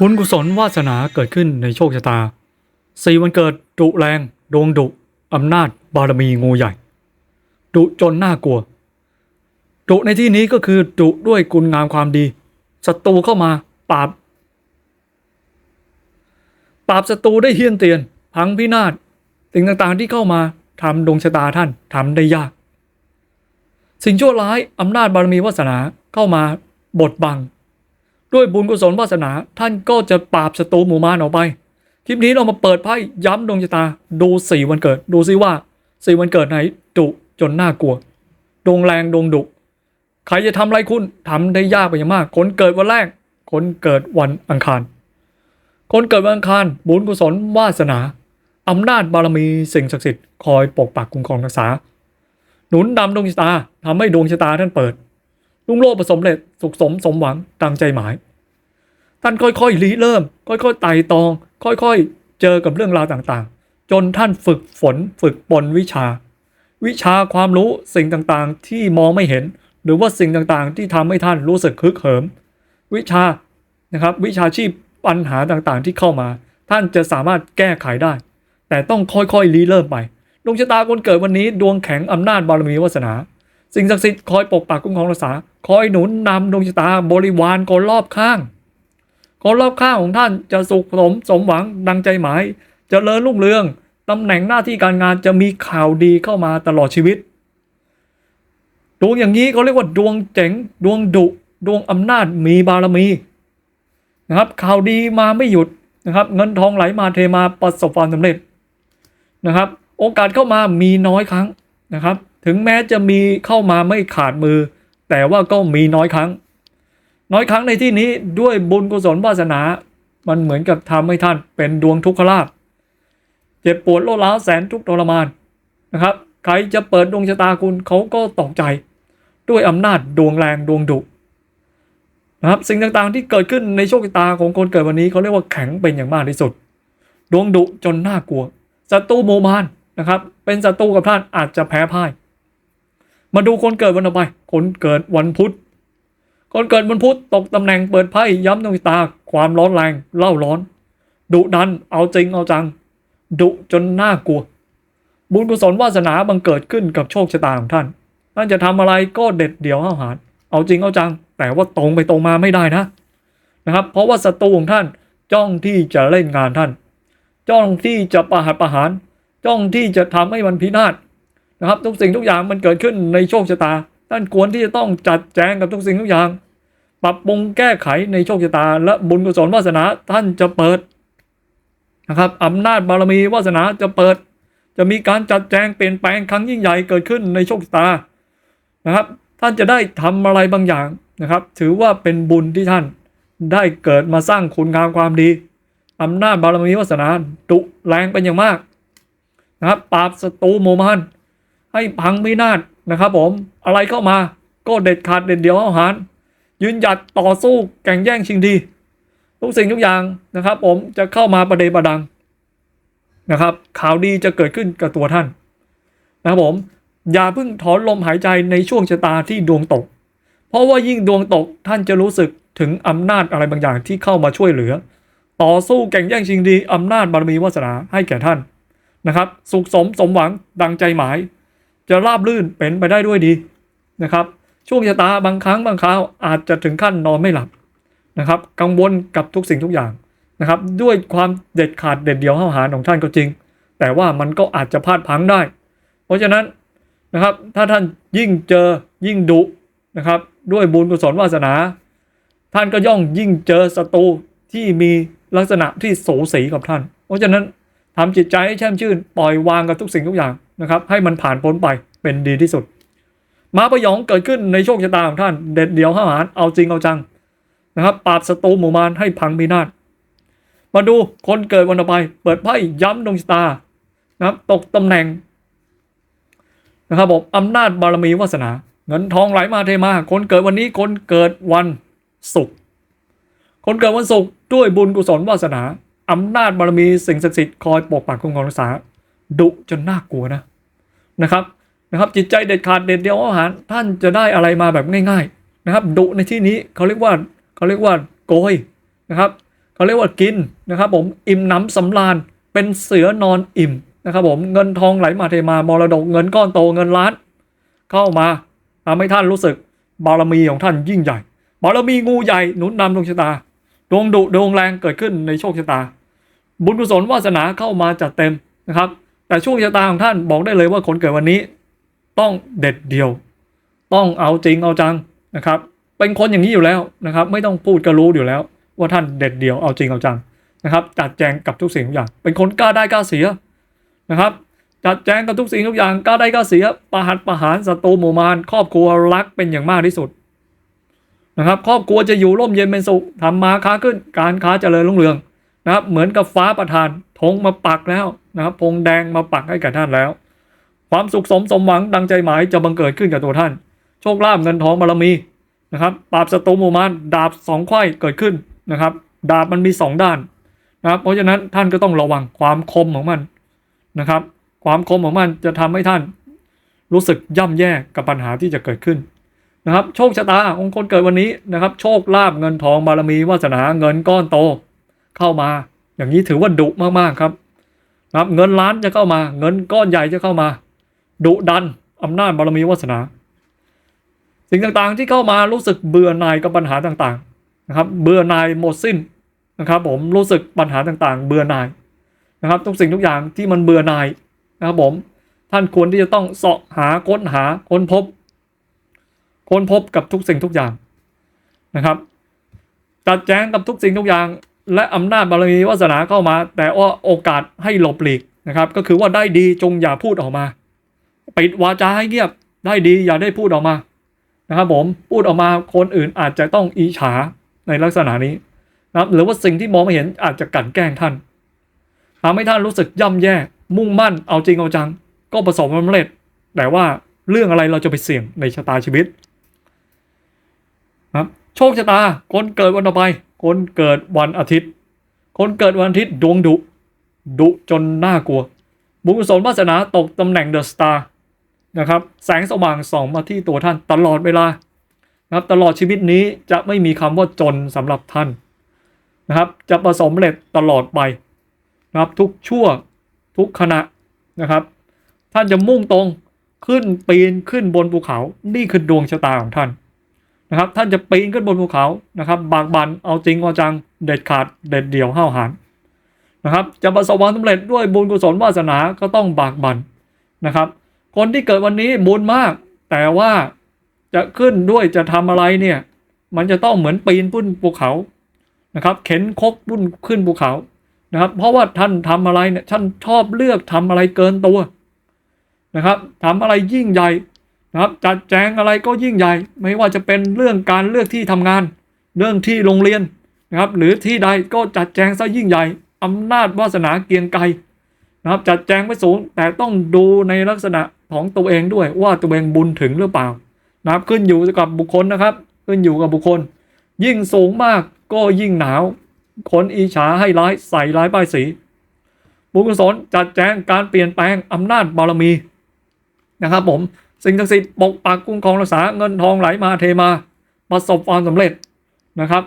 บุญกุศลวาสนาเกิดขึ้นในโชคชะตาสี่วันเกิดดุแรงดวงดุอำนาจบารมีงูใหญ่ดุจนน่ากลัวดุในที่นี้ก็คือดุด้วยคุณงามความดีศัตรูเข้ามาปราบ ปราบศัตรูได้เฮี้ยนเตียน พังพินาศสิ่งต่างๆที่เข้ามาทำดวงชะตาท่านทำได้ยาก สิ่งชั่วร้ายอำนาจบารมีวาสนาเข้ามาบดบัง ด้วยบุญกุศลวาสนา ท่านก็จะปราบศัตรูหมู่มารออกไป คลิปนี้เรามาเปิดไพ่ย้ำดวงชะตา ดูสี่วันเกิด ดูซิว่าสี่วันเกิดไหนดุจนน่ากลัว ดวงแรงดวงดุใครจะทำอะไรคุณทำได้ยากไปอย่างมาก คนเกิดวันแรก คนเกิดวันอังคาร คนเกิดวันอังคาร บุญกุศลวาสนาอำนาจบารมีสิ่งศักดิ์สิทธิ์คอยปกปักคุ้มครองรักษา หนุนนำดวงชะตาทำให้ดวงชะตาท่านเปิด รุ่งโรจน์ประสมเร็จสุขสมสมหวังดังใจหมาย ท่านค่อยๆรีเริ่ม ค่อยๆไต่ตอง ค่อยๆ เจอกับเรื่องราวต่างๆ จนท่านฝึกฝนฝึกปนวิชา วิชาความรู้สิ่งต่างๆ ที่มองไม่เห็น หรือว่าสิ่งต่างๆ ที่ทำให้ท่านรู้สึกฮึกเหิม วิชานะครับวิชาชีพปัญหาต่างๆ ที่เข้ามา ท่านจะสามารถแก้ไขได้ แต่ต้องค่อยๆรีเริ่มไปดวงชะตาคนเกิดวันนี้ดวงแข็งอำนาจบารมีวาสนา สิ่งศักดิ์สิทธิ์คอยปกปักคุ้มครองรักษา คอยหนุนนำดวงชะตาบริวารคนรอบข้าง คนรอบข้างของท่านจะสุขสมสมหวังดังใจหมายจเจริญรุ่งเรืองตำแหน่งหน้าที่การงานจะมีข่าวดีเข้ามาตลอดชีวิต ดวงอย่างนี้เขาเรียกว่าดวงเจ๋ง ดวงดุ ดวงอำนาจมีบารมีนะครับข่าวดีมาไม่หยุดนะครับ เงินทองไหลมาเทมาประสบความสำเร็จนะครับ โอกาสเข้ามามีน้อยครั้งนะครับ ถึงแม้จะมีเข้ามาไม่ขาดมือ แต่ว่าก็มีน้อยครั้ง น้อยครั้งในที่นี้ด้วยบุญกุศลวาสนา มันเหมือนกับทำให้ท่านเป็นดวงทุกขลาภเจ็บปวดโลดร้าแสนทุกทรมานนะครับ ใครจะเปิดดวงชะตาคุณเขาก็ตกใจ ด้วยอำนาจดวงแรงดวงดุนะครับสิ่งต่างๆที่เกิดขึ้นในโชคชะตาของคนเกิดวันนี้เขาเรียกว่าแข็งเป็นอย่างมากที่สุด ดวงดุจนน่ากลัวศัตรูโมมานนะครับ เป็นศัตรูกับท่านอาจจะแพ้พ่าย มาดูคนเกิดวันต่อไป คนเกิดวันพุธ คนเกิดวันพุธตกตำแหน่งเปิดไพ่ย้ำดวงตา ความร้อนแรง เล่าร้อน ดุดัน เอาจริงเอาจัง ดุจนน่ากลัว บุญกุศลวาสนาบังเกิดขึ้นกับโชคชะตาของท่าน ท่านจะทำอะไรก็เด็ดเดี่ยวห้าวหาญ เอาจริงเอาจัง แต่ว่าตรงไปตรงมาไม่ได้นะ นะครับ เพราะว่าศัตรูของท่านจ้องที่จะเล่นงานท่าน จ้องที่จะประหัตประหาร จ้องที่จะทำให้มันพินาศ นะครับทุกสิ่งทุกอย่างมันเกิดขึ้นในโชคชะตา ท่านควรที่จะต้องจัดแจงกับทุกสิ่งทุกอย่าง ปรับปรุงแก้ไขในโชคชะตา และบุญกุศลวาสนาท่านจะเปิดนะครับอำนาจบารมีวาสนาจะเปิด จะมีการจัดแจงเปลี่ยนแปลงครั้งยิ่งใหญ่เกิดขึ้นในโชคชะตานะครับ ท่านจะได้ทำอะไรบางอย่างนะครับ ถือว่าเป็นบุญที่ท่านได้เกิดมาสร้างคุณงามความดีอำนาจบารมีวาสนาดุแรงเป็นอย่างมากนะครับปราบศัตรูโมมาน ให้พังพินาศนะครับผมอะไรเข้ามาก็เด็ดขาดเด็ดเดียวเอาหาร ยืนหยัดต่อสู้แข่งแย่งชิงดี ทุกสิ่งทุกอย่างนะครับ ผมจะเข้ามาประเดประดังนะครับ ข่าวดีจะเกิดขึ้นกับตัวท่าน นะครับผม อย่าเพิ่งถอนลมหายใจในช่วงชะตาที่ดวงตก เพราะว่ายิ่งดวงตกท่านจะรู้สึกถึงอำนาจอะไรบางอย่างที่เข้ามาช่วยเหลือ ต่อสู้แข่งแย่งชิงดีอำนาจบารมีวาสนาให้แก่ท่านนะครับ สุขสมสมหวังดังใจหมาย จะราบลื่นเป็นไปได้ด้วยดีนะครับ ช่วงชะตาบางครั้งบางคราวอาจจะถึงขั้นนอนไม่หลับนะครับ กังวลกับทุกสิ่งทุกอย่างนะครับ ด้วยความเด็ดขาดเด็ดเดี่ยวห้าวหาญของท่านก็จริง แต่ว่ามันก็อาจจะพลาดพังได้ เพราะฉะนั้นนะครับ ถ้าท่านยิ่งเจอยิ่งดุนะครับ ด้วยบุญกุศลวาสนา ท่านก็ย่องยิ่งเจอศัตรูที่มีลักษณะที่โสสีกับท่าน เพราะฉะนั้น ทำจิตใจให้แช่มชื่น ปล่อยวางกับทุกสิ่งทุกอย่างนะครับ ให้มันผ่านพ้นไปเป็นดีที่สุด มาประยองเกิดขึ้นในโชคชะตาของท่าน เด็ดเดี่ยวห้าหาญเอาจริงเอาจังนะครับ ปราบศัตรูหมู่มารให้พังพินาศมาดูคนเกิดวันต่อไป เปิดไพ่ย้ำดวงชะตานะครับ ตกตำแหน่งนะครับผมอำนาจบารมีวาสนา เงินทองไหลมาเทมา คนเกิดวันนี้คนเกิดวันศุกร์คนเกิดวันศุกร์ด้วยบุญกุศลวาสนา อำนาจบารมีสิ่งศักดิ์สิทธิ์คอยปกปักคุ้มครองรักษาดุจนน่ากลัวนะนะครับนะครับ จิตใจเด็ดขาดเด็ดเดียวอาหารท่านจะได้อะไรมาแบบง่าย ๆนะครับ ดุในที่นี้เขาเรียกว่าเขาเรียกว่าโกยนะครับเขาเรียกว่ากินนะครับ ผมอิ่มน้ำสำราญเป็นเสือนอนอิ่มนะครับ ผมเงินทองไหลมาเทมามรดกเงินก้อนโตเงินล้าน เข้ามาทำให้ท่านรู้สึกบารมีของท่านยิ่งใหญ่บารมีงูใหญ่หนุนนำดวงชะตาดวงดุดวงแรงเกิดขึ้นในโชคชะตา บุญกุศลวาสนาเข้ามาจัดเต็มนะครับ แต่ช่วงชะตาของท่านบอกได้เลยว่าคนเกิดวันนี้ ต้องเด็ดเดี่ยว ต้องเอาจริงเอาจังนะครับ เป็นคนอย่างนี้อยู่แล้วนะครับ ไม่ต้องพูดก็รู้อยู่แล้ว ว่าท่านเด็ดเดี่ยวเอาจริงเอาจังนะครับ จัดแจงกับทุกสิ่งทุกอย่าง เป็นคนกล้าได้กล้าเสียนะครับจัดแจงกับทุกสิ่งทุกอย่างกล้าได้กล้าเสียประหัตประหารศัตรูหมู่มารครอบครัวรักเป็นอย่างมากที่สุดนะครับ ครอบครัวจะอยู่ร่มเย็นเป็นสุขทำมาค้าขึ้นการค้าเจริญรุ่งเรือง นะครับเหมือนกับฟ้าประทานธงมาปักแล้วนะครับธงแดงมาปักให้กับท่านแล้ว ความสุขสมสมหวังดังใจหมายจะบังเกิดขึ้นกับตัวท่าน โชคลาภเงินทองบารมีนะครับปราบศัตรูหมู่มารดาบสองไขว้เกิดขึ้นนะครับ ดาบมันมีสองด้านนะครับเพราะฉะนั้นท่านก็ต้องระวังความคมของมันนะครับ ความคมของมันจะทำให้ท่านรู้สึกย่ำแย่กับปัญหาที่จะเกิดขึ้นนะครับ โชคชะตาองคนเกิดวันนี้นะครับ โชคลาภเงินทองบารมีวาสนาเงินก้อนโต เข้ามา อย่างนี้ถือว่าดุมากๆครับนะเงินล้านจะเข้ามา เงินก้อนใหญ่จะเข้ามาดุดันอำนาจบารมีวาสนา สิ่งต่างๆที่เข้ามารู้สึกเบื่อหน่ายกับปัญหาต่างๆนะครับ เบื่อหน่ายหมดสิ้นนะครับผมรู้สึกปัญหาต่างๆ เบื่อหน่ายนะครับทุกสิ่งทุกอย่างที่มันเบื่อหน่ายนะครับผมท่านควรที่จะต้องเสาะหาค้นหาค้นพบ ค้นพบกับทุกสิ่งทุกอย่างนะครับ จัดแจงกับทุกสิ่งทุกอย่าง และอำนาจบารมีวาสนาเข้ามา แต่ว่าโอกาสให้หลบหลีกนะครับ ก็คือว่าได้ดีจงอย่าพูดออกมาปิดวาจาให้เงียบได้ดีอย่าได้พูดออกมานะครับผมพูดออกมาคนอื่นอาจจะต้องอิจฉาในลักษณะนี้นะครับหรือว่าสิ่งที่มองไม่เห็นอาจจะกลั่นแกล้งท่านทำให้ท่านรู้สึกย่ำแย่ มุ่งมั่นเอาจริงเอาจัง ก็ประสบความสำเร็จ แต่ว่าเรื่องอะไรเราจะไปเสี่ยงในชะตาชีวิตนะครับโชคชะตาคนเกิดวันต่อไป คนเกิดวันอาทิตย์ คนเกิดวันอาทิตย์ดวงดุ ดุจนน่ากลัว บุญกุศลวาสนาตกตำแหน่งเดอะสตาร์นะครับ แสงสว่างส่องมาที่ตัวท่านตลอดเวลานะครับตลอดชีวิตนี้จะไม่มีคำว่าจนสำหรับท่านนะครับ จะประสบเร็จตลอดไปนะครับทุกชั่วทุกขณะนะครับ ท่านจะมุ่งตรงขึ้นปีนขึ้นบนภูเขา นี่คือดวงชะตาของท่าน นะครับท่านจะปีนขึ้นบนภูเขานะครับบากบันเอาจริงเอาจังเด็ดขาดเด็ดเดี่ยวห้าวหาญนะครับ จะประสบความสำเร็จด้วยบุญกุศลวาสนาก็ต้องบากบันนะครับ คนที่เกิดวันนี้บุญมาก แต่ว่าจะขึ้นด้วยจะทำอะไรเนี่ย มันจะต้องเหมือนปีนขึ้นภูเขานะครับ เข็นคกบุ้นขึ้นภูเขานะครับ เพราะว่าท่านทำอะไรเนี่ยท่านชอบเลือกทำอะไรเกินตัวนะครับทำอะไรยิ่งใหญ่ นะครับจัดแจงอะไรก็ยิ่งใหญ่ ไม่ว่าจะเป็นเรื่องการเลือกที่ทำงาน เรื่องที่โรงเรียนนะครับ หรือที่ใดก็จัดแจงซะยิ่งใหญ่อำนาจวาสนาเกียงไกรนะครับ จัดแจงไว้สูง แต่ต้องดูในลักษณะของตัวเองด้วยว่าตัวเองบุญถึงหรือเปล่า นะครับขึ้นอยู่กับบุคคลนะครับ ขึ้นอยู่กับบุคคล ยิ่งสูงมากก็ยิ่งหนาวคนอิจฉาให้ร้ายใส่ร้ายป้ายสีบุญกุศลจัดแจงการเปลี่ยนแปลงอำนาจบารมีนะครับผม สิ่งศักดิ์สิทธิ์ปกปักคุ้มครองรักษาเงินทองไหลมาเทมา ประสบความสำเร็จนะครับ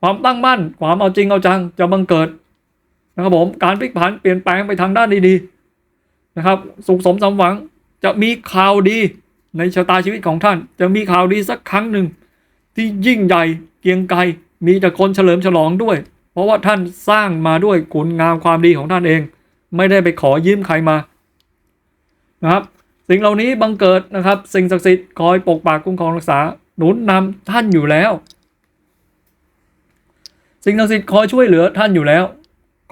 ความตั้งมั่นความเอาจริงเอาจังจะบังเกิดนะครับผมการพลิกผันเปลี่ยนแปลงไปทางด้านดีๆนะครับ สุขสมสมหวังจะมีข่าวดีในชะตาชีวิตของท่าน จะมีข่าวดีสักครั้งหนึ่ง ที่ยิ่งใหญ่เกียงไกรมีแต่คนเฉลิมฉลองด้วย เพราะว่าท่านสร้างมาด้วยคุณงามความดีของท่านเอง ไม่ได้ไปขอยืมใครมานะครับ สิ่งเหล่านี้บังเกิดนะครับ สิ่งศักดิ์สิทธิ์คอยปกปักคุ้มครองรักษาหนุนนำท่านอยู่แล้ว สิ่งศักดิ์สิทธิ์คอยช่วยเหลือท่านอยู่แล้ว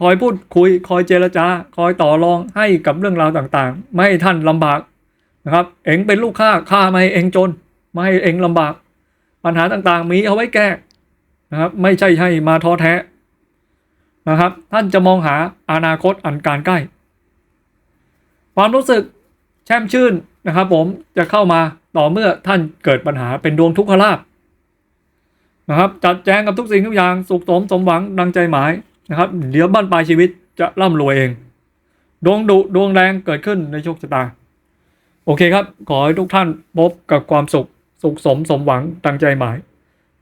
คอยพูดคุย คอยเจรจา คอยต่อรองให้กับเรื่องราวต่างๆ ไม่ให้ท่านลำบากนะครับ เองเป็นลูกค้าข้าไม่เองจน ไม่ให้เองลำบาก ปัญหาต่างๆ มีเอาไว้แก้นะครับ ไม่ใช่ให้มาท้อแท้นะครับ ท่านจะมองหาอนาคตอันการใกล้ ความรู้สึก แช่มชื่นนะครับผมจะเข้ามาต่อเมื่อท่านเกิดปัญหาเป็นดวงทุกขลาภนะครับจัดแจงกับทุกสิ่งทุกอย่างสุขสมสมหวังดังใจหมายนะครับ เดี๋ยวบ้านปลายชีวิตจะร่ำรวยเอง ดวงดุดวงแรงเกิดขึ้นในโชคชะตา โอเคครับ ขอให้ทุกท่านพบกับความสุขสุขสมสมหวังดังใจหมาย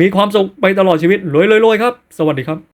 มีความสุขไปตลอดชีวิตรวยๆๆครับ สวัสดีครับ